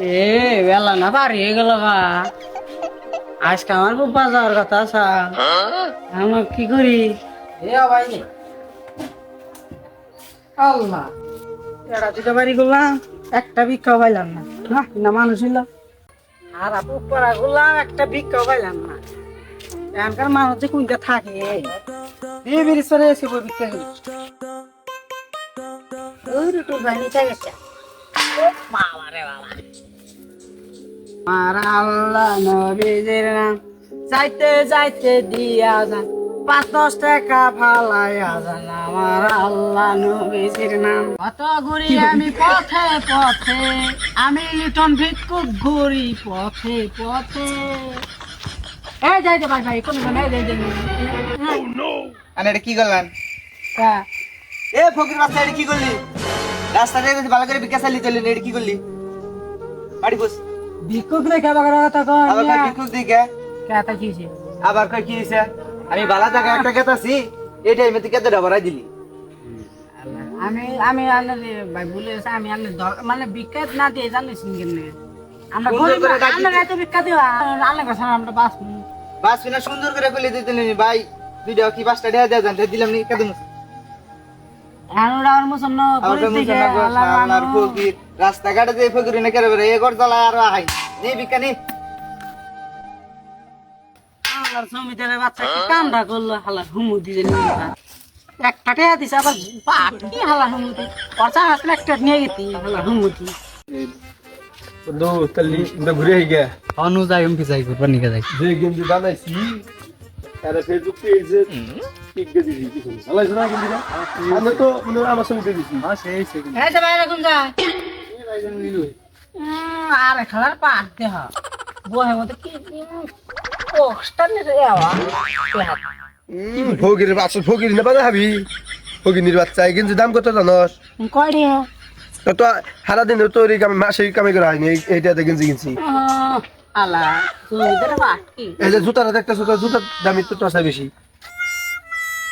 এ বেলা না পারিয়ে গেল গা। আজকে আমার খুব বাজার কথা আসা আমার কি করি? এ ভাই আল্লাহ। এরা দুটো বাড়ি করলাম একটা ভিক্ষা পাইলাম না। না মানুষ ছিল আর আপু পড়া করলাম একটা ভিক্ষা পাইলাম না। এখানকার মানুষ যে কোনটা থাকে? বিয়ে বেরিয়ে চলে এসে বই ভিক্ষা করি। ওই রুটুর নিচে গেছে। বাবা রে বাবা। আর আল্লাহ নবীজির নাম। যাইতে যাইতে দিয়া যান পাঁচ দশ টাকা ফালাইয়া যান আমার আল্লাহ নবীজির নাম। কত ঘুরি আমি পথে পথে আমি লিটন ভিক্ষুক ঘুরি পথে পথে। এই যাই দে ভাই ভাই কোন এই যাই দে আর এটা কি করলেন? এ ফকির বাচ্চা এটা কি করলি? রাস্তাতে এসে ভালো করে বিকাশ চালি চললি এটা কি করলি? বাড়ি বস। ভিক্ষুক কথা আবার কয় ভিক্ষুক দিকে কেতা কিছে আবার কয় কি হয়েছে আমি বালা টাকা একটা কেতাছি এই টাইমে তুই কেতে ডাবরাই দিলি? আমি আমি আনলে ভাই গেছে আমি আনলে দর- মানে বিখ্যাত না দিয়ে জানিস কেন আমরা সুন্দর গরিব আমরা এত বিখ্যাত আনলে কথা আমরা বাস বাস ফিনা সুন্দর করে কইলে দিতে নি ভাই দুইটা কি পাঁচটা দেয়া দেয়া জানতে দিলাম নি কেদম রাস্তাঘাটে যে ফকির না করে বেরে এ জ্বালা আর আই নি বিকানি আল্লাহর জমিদারের বাচ্চা কামড়া করল হালা হুমু দিয়ে একটা টেয়া দিছে আবার পাটি হালা হুমু দিয়ে পচা আসলে একটা নিয়ে গেছি হালা হুমু দিয়ে বন্ধু তাহলে ঘুরে আই গা অনু যাই আমি যাই যাই। যে গেঞ্জি বানাইছি আরে ফেসবুক পেজে ঠিক করে দিছি কিছু ভালো না গেঞ্জিটা আমি তো মনে আমার সঙ্গে দিছি হ্যাঁ সেই আরে খেলার হয়। বহে কি বাচ্চা না হাবি। এই দাম কত জানস কয়টি তো সারা তো কামে মাসে কামে করে হয়নি এই- এইটাতে গেঞ্জি কিনছি। আলা তুমি তোর এই যে জুতার একটা জুতা জুতার দামি তো টসা বেশি।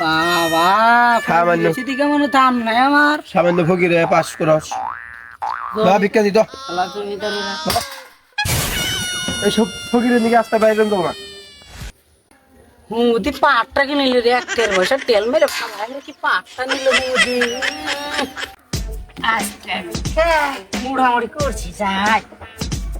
বাবা সামান্য। সেদিকে মনে দাম নাই আমার? সামান্য ফকিরে পাস করস। বা ভিক্ষা দিত। আলা তুমি তোর এইসব ফকিরের দিকে আসতে বাইরে তোমার। মুদি পাটটা কি নিল রে? একটের বসে তেল মেরে কি পাটটা নিল মুদি আস্তে আস্তে মুড়ামুড়ি করছি যাই।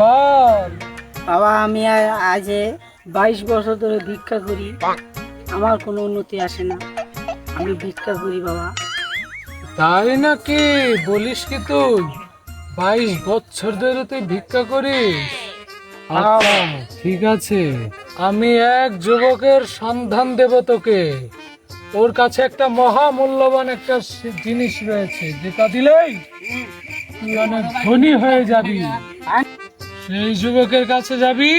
বল। বাবা আমি আ- আজ বাইশ বছর ধরে ভিক্ষা করি। আমার কোনো উন্নতি আসে না। আমি ভিক্ষা করি বাবা। তাই নাকি? বলিস কি তুই? বাইশ বছর ধরে তুই ভিক্ষা করিস? আচ্ছা, ঠিক আছে। আমি এক যুবকের সন্ধান দেব তোকে। ওর কাছে একটা মহামূল্যবান একটা সি- জিনিস রয়েছে। যেটা দিলেই তুই অনেক ধনী হয়ে যাবি। সেই যুবকের কাছে যাবি?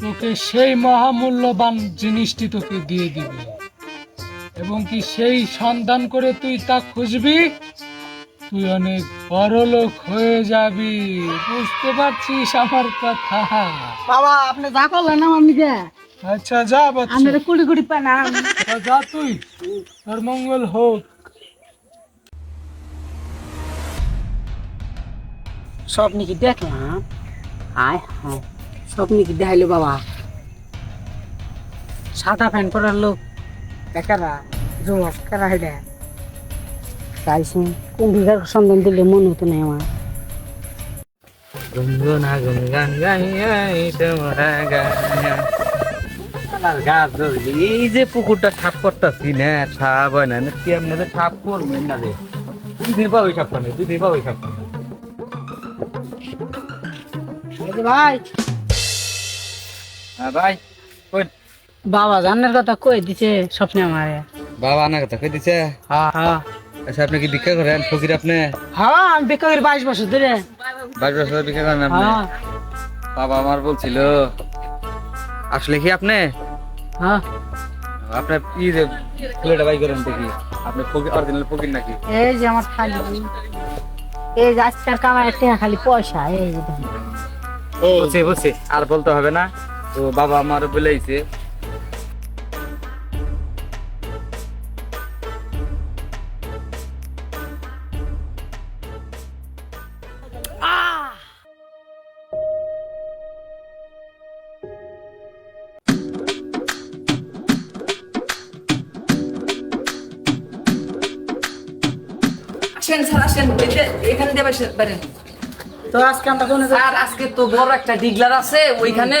তোকে সেই মহামূল্যবান জিনিসটি তোকে দিয়ে দিবে। এবং কি সেই সন্ধান করে তুই তা খুঁজবি? তুই অনেক বড় লোক হয়ে যাবি। বুঝতে পারছিস আমার কথা? বাবা আপনি যা করলেন আমার নিজে আচ্ছা যা বাচ্চা। কুড়ি কুড়ি পানাম তা যা তুই। তোর মঙ্গল হোক। স্বপ্নে কি দেখলাম হায়? হায়। স্বপ্নে কি দেখাইলো বাবা? সাদা প্যান্ট পরার লোক একারা যুবক কারা হেডে চাইছি কোন বিঘার সন্ধান দিলে মনে হতো না আমার। গুনগুনা গুনগান গাইয়াই তোমরা গাইয়া এই যে পুকুরটা সাপ করতাছি না সাপ হয় না। কি আপনাদের সাপ করবেন না রে? দুই দিন পাবে সাপ দুই দিন পাবে সাপ ভাই। হ্যাঁ ভাই বাবা জানের কথা কই দিছে স্বপ্নে আমারে? বাবা আনার কথা কই দিছে? হ্যাঁ হ্যাঁ। আচ্ছা আপনি কি ভিক্ষা করেন? ফকির আপনি? হ্যাঁ আমি বেকার করি বাইশ বছর ধরে। বাইশ বছর ভিক্ষা করেন আপনি? বাবা আমার বলছিল আসলে কি আপনি? হ্যাঁ। আপনার কি যে ছেলেটা বাই করেন দেখি। আপনি ফকির অরিজিনাল ফকির নাকি? এই যে আমার খালি। এই যে আজকাল কামাই খালি পয়সা এই যে দেখুন। বুঝছি বুঝছি। আর বলতে হবে না। তো বাবা আমার বলেইছে। আসেন স্যার আসেন। এখানে দিয়ে পারেন তো আজকে আমরা কোন স্যার আজকে তো বড় একটা ডিগলার আছে ওইখানে।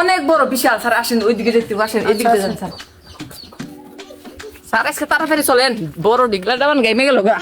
অনেক বড় বিশাল স্যার আসেন ওইদিকে যেতে আসেন এদিকে যান স্যার। স্যার আজকে তাড়াতাড়ি চলেন বড় ডিগলার ডাবান গেমে গেল গা।